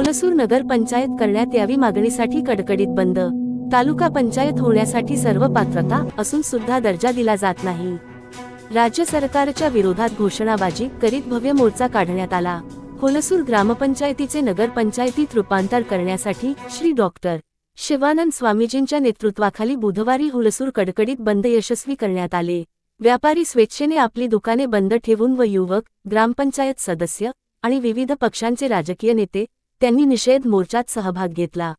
हुलसूर नगर पंचायत करण्यात यावी मागणीसाठी कडकडीत बंद. तालुका पंचायत होण्यासाठी सर्व पात्रता असून सुद्धा दर्जा दिला जात नाही. राज्य सरकारच्या विरोधात घोषणाबाजी करीत भव्य मोर्चा काढण्यात आला. कोलसूर ग्रामपंचायतीचे नगर पंचायतीत रूपांतर करण्यासाठी श्री डॉक्टर शिवानंद स्वामीजींच्या नेतृत्वाखाली बुधवारी हुलसूर कडकडीत बंद यशस्वी करण्यात आले. व्यापारी स्वेच्छेने आपली दुकाने बंद ठेवून व युवक ग्रामपंचायत सदस्य आणि विविध पक्षांचे राजकीय नेते त्यांनी निषेध मोर्चात सहभाग घेतला.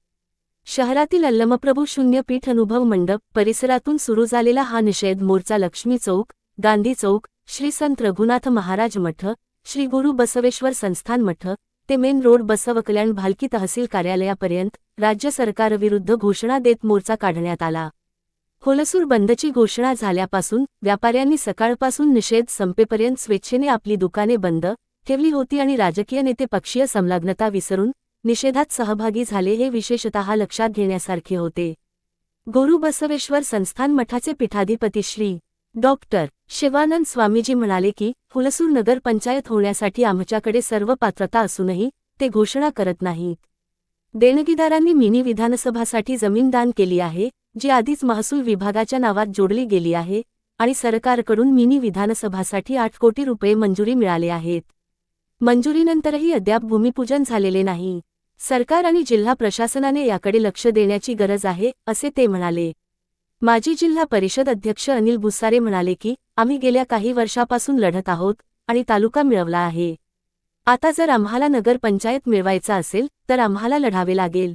शहरातील अल्लमप्रभू शून्य पीठ अनुभव मंडप परिसरातून सुरू झालेला हा निषेध मोर्चा लक्ष्मी चौक गांधी चौक श्री संत रघुनाथ महाराज मठ श्री गुरु बसवेश्वर संस्थान मठ ते मेन रोड बसवकल्याण भालकी तहसील कार्यालयापर्यंत राज्य सरकारविरुद्ध घोषणा देत मोर्चा काढण्यात आला. होलसूर बंदची घोषणा झाल्यापासून व्यापाऱ्यांनी सकाळपासून निषेध संपेपर्यंत स्वेच्छेने आपली दुकाने बंद ठेवली होती आणि राजकीय नेते पक्षीय संलग्नता विसरून निषेधात सहभागी झाले हे विशेषतः लक्षात घेण्यासारखे होते. गुरु बसवेश्वर संस्थान मठाचे पीठाधिपती श्री डॉक्टर शिवानंद स्वामीजी म्हणाले की हुलसूर नगर पंचायत होण्यासाठी आमच्याकडे सर्व पात्रता असूनही ते घोषणा करत नाहीत. देणगीदारांनी मिनी विधानसभासाठी जमीन दान केली आहे जी आधीच महसूल विभागाच्या नावात जोडली गेली आहे आणि सरकारकडून मिनी विधानसभासाठी आठ कोटी रुपये मंजुरी मिळाले आहेत. मंजुरीनंतरही अद्याप भूमिपूजन झालेले नाही. सरकार आणि जिल्हा प्रशासनाने याकडे लक्ष देण्याची गरज आहे असे ते म्हणाले. माजी जिल्हा परिषद अध्यक्ष अनिल भुसारे म्हणाले की आम्ही गेल्या काही वर्षापासून लढत आहोत आणि तालुका मिळवला आहे. आता जर आम्हाला नगरपंचायत मिळवायचा असेल तर आम्हाला लढावे लागेल.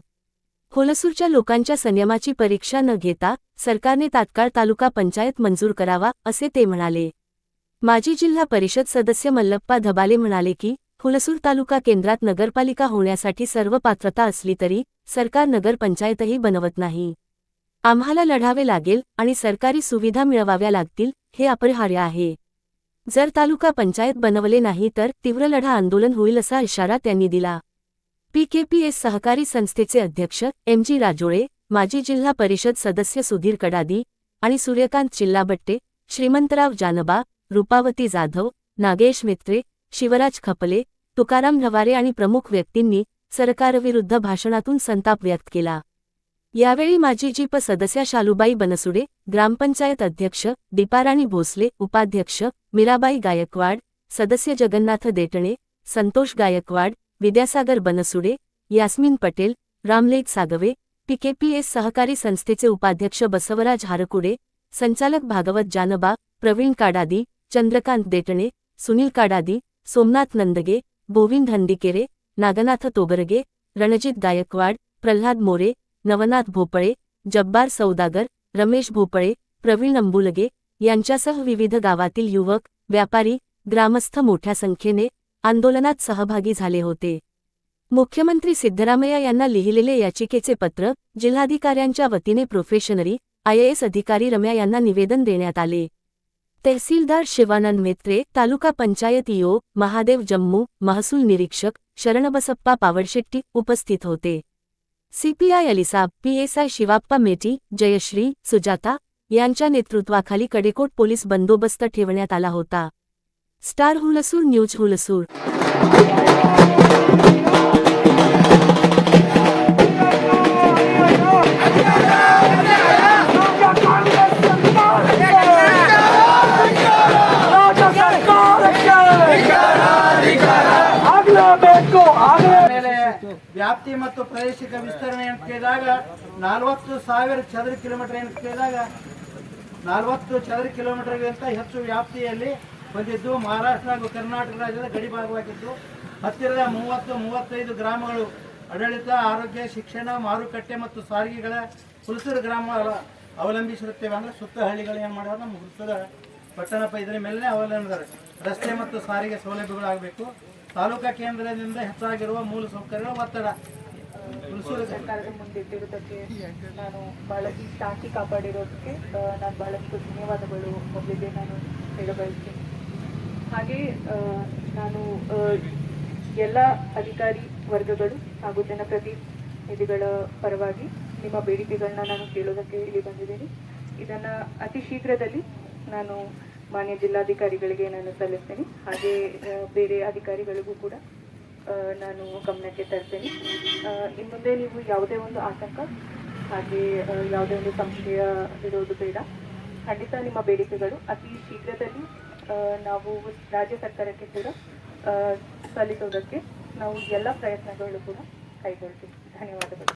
होलसूरच्या लोकांच्या संयमाची परीक्षा न घेता सरकारने तात्काळ तालुका पंचायत मंजूर करावा असे ते म्हणाले. माजी जिल्हा परिषद सदस्य मल्लप्पा धबाले म्हणाले की हुलसूर तालुका केंद्रात नगरपालिका होण्यासाठी सर्व पात्रता असली तरी सरकार नगरपंचायतही बनवत नाही. आम्हाला लढावे लागेल आणि सरकारी सुविधा मिळवाव्या लागतील हे अपरिहार्य आहे. जर तालुका पंचायत बनवले नाही तर तीव्र लढा आंदोलन होईल असा इशारा त्यांनी दिला. पीकेपीएस सहकारी संस्थेचे अध्यक्ष एम जी राजोळे माजी जिल्हा परिषद सदस्य सुधीर कडादी आणि सूर्यकांत चिल्लाबट्टे श्रीमंतराव जानबा रूपावती जाधव नागेश मित्रे शिवराज खपले तुकाराम रवारे आणि प्रमुख व्यक्तींनी सरकारविरुद्ध भाषणातून संताप व्यक्त केला. यावेळी माजी जीप सदस्या शालूबाई बनसुडे ग्रामपंचायत अध्यक्ष दीपाराणी भोसले उपाध्यक्ष मीराबाई गायकवाड सदस्य जगन्नाथ देटणे संतोष गायकवाड विद्यासागर बनसुडे यास्मिन पटेल रामलेख सागवे पीकेपीएस सहकारी संस्थेचे उपाध्यक्ष बसवराज हारकुडे संचालक भागवत जानबा प्रवीण काडादी चंद्रकांत देटणे सुनील काडादी सोमनाथ नंदगे गोविंद हंदिकेरे नागनाथ तोगरगे रणजित गायकवाड प्रल्हाद मोरे नवनाथ भोपळे जब्बार सौदागर रमेश भोपळे प्रवीण अंबुलगे यांच्यासह विविध गावातील युवक व्यापारी ग्रामस्थ मोठ्या संख्येने आंदोलनात सहभागी झाले होते मुख्यमंत्री सिद्धरामय्या यांना लिहिलेले याचिकेचे पत्र जिल्हाधिकाऱ्यांच्या वतीने प्रोफेशनरी आयएएस अधिकारी रम्या यांना निवेदन देण्यात आले तहसीलदार शिवानंद मेत्रे तालुका पंचायत ईओ महादेव जम्मू महसूल निरीक्षक शरणबसप्पा पावडशेट्टी उपस्थित होते. सीपीआय अलिसाब पीएसआय शिवाप्पा मेटी जयश्री सुजाता यांच्या नेतृत्वाखाली कडेकोट पोलीस बंदोबस्त ठेवण्यात आला होता. स्टार हुलसूर न्यूज हुलसूर ವ್ಯಾಪ್ತಿ ಮತ್ತು ಪ್ರಾದೇಶಿಕ ವಿಸ್ತರಣೆ ಅಂತ ಕೇಳಿದಾಗ ನಲವತ್ತು ಸಾವಿರ ಚದರ ಕಿಲೋಮೀಟರ್ ಅಂತ ಕೇಳಿದಾಗ ನಲವತ್ತು ಚದರ ಕಿಲೋಮೀಟರ್ಗಿಂತ ಹೆಚ್ಚು ವ್ಯಾಪ್ತಿಯಲ್ಲಿ ಬಂದಿದ್ದು ಮಹಾರಾಷ್ಟ್ರ ಹಾಗೂ ಕರ್ನಾಟಕ ರಾಜ್ಯದ ಗಡಿ ಭಾಗವಾಗಿದ್ದು, ಹತ್ತಿರದ ಮೂವತ್ತು, ಮೂವತ್ತೈದು ಗ್ರಾಮಗಳು ಆಡಳಿತ, ಆರೋಗ್ಯ, ಶಿಕ್ಷಣ, ಮಾರುಕಟ್ಟೆ ಮತ್ತು ಸಾರಿಗೆಗಳ ಹುಲಸೂರು ಗ್ರಾಮ ಅವಲಂಬಿಸಿರುತ್ತೇವೆ. ಅಂದರೆ ಸುತ್ತ ಹಳ್ಳಿಗಳು ಏನು ಮಾಡ್ಯಾರ? ನಮ್ಮ ಹುಲಸೂರ ಪಟ್ಟಣ ಇದರ ಮೇಲೆ ಅವಲಂಬಿಸಿದ್ದಾರೆ. ರಸ್ತೆ ಮತ್ತು ಸಾರಿಗೆ ಸೌಲಭ್ಯಗಳು ಆಗಬೇಕು ತಾಲೂಕಾ ಕೇಂದ್ರದಿಂದ ಹೆಚ್ಚಾಗಿರುವ ಮೂಲ ಸೌಕರ್ಯಗಳ ಒತ್ತಡ. ಹುಣಸೂರು ಸರ್ಕಾರದ ಮುಂದಿಟ್ಟಿರುವುದಕ್ಕೆ ನಾನು ಬಹಳ ಈ ಶಾಂತಿ ಕಾಪಾಡಿರೋದಕ್ಕೆ ನಾನು ಬಹಳಷ್ಟು ಧನ್ಯವಾದಗಳು ಮೊದಲಿಗೆ ನಾನು ಹೇಳಬಯಸ್ತೀನಿ. ಹಾಗೆ ನಾನು ಎಲ್ಲ ಅಧಿಕಾರಿ ವರ್ಗಗಳು ಹಾಗೂ ಜನಪ್ರತಿನಿಧಿಗಳ ಪರವಾಗಿ ನಿಮ್ಮ ಬೇಡಿಕೆಗಳನ್ನ ನಾನು ಕೇಳೋದಕ್ಕೆ ಇಲ್ಲಿ ಬಂದಿದ್ದೀನಿ. ಇದನ್ನು ಅತಿ ಶೀಘ್ರದಲ್ಲಿ ನಾನು ಮಾನ್ಯ ಜಿಲ್ಲಾಧಿಕಾರಿಗಳಿಗೆ ನಾನು ಸಲ್ಲಿಸ್ತೇನೆ. ಹಾಗೆ ಬೇರೆ ಅಧಿಕಾರಿಗಳಿಗೂ ಕೂಡ ನಾನು ಗಮನಕ್ಕೆ ತರ್ತೇನೆ. ಇನ್ನು ಮುಂದೆ ನೀವು ಯಾವುದೇ ಒಂದು ಆತಂಕ, ಹಾಗೆ ಯಾವುದೇ ಒಂದು ಸಂಶಯ ಇರೋದು ಬೇಡ. ಖಂಡಿತ ನಿಮ್ಮ ಬೇಡಿಕೆಗಳು ಅತಿ ಶೀಘ್ರದಲ್ಲಿ ನಾವು ರಾಜ್ಯ ಸರ್ಕಾರಕ್ಕೆ ಕೂಡ ಸಲ್ಲಿಸೋದಕ್ಕೆ ನಾವು ಎಲ್ಲ ಪ್ರಯತ್ನಗಳು ಕೂಡ ಕೈಗೊಳ್ತೀವಿ. ಧನ್ಯವಾದಗಳು.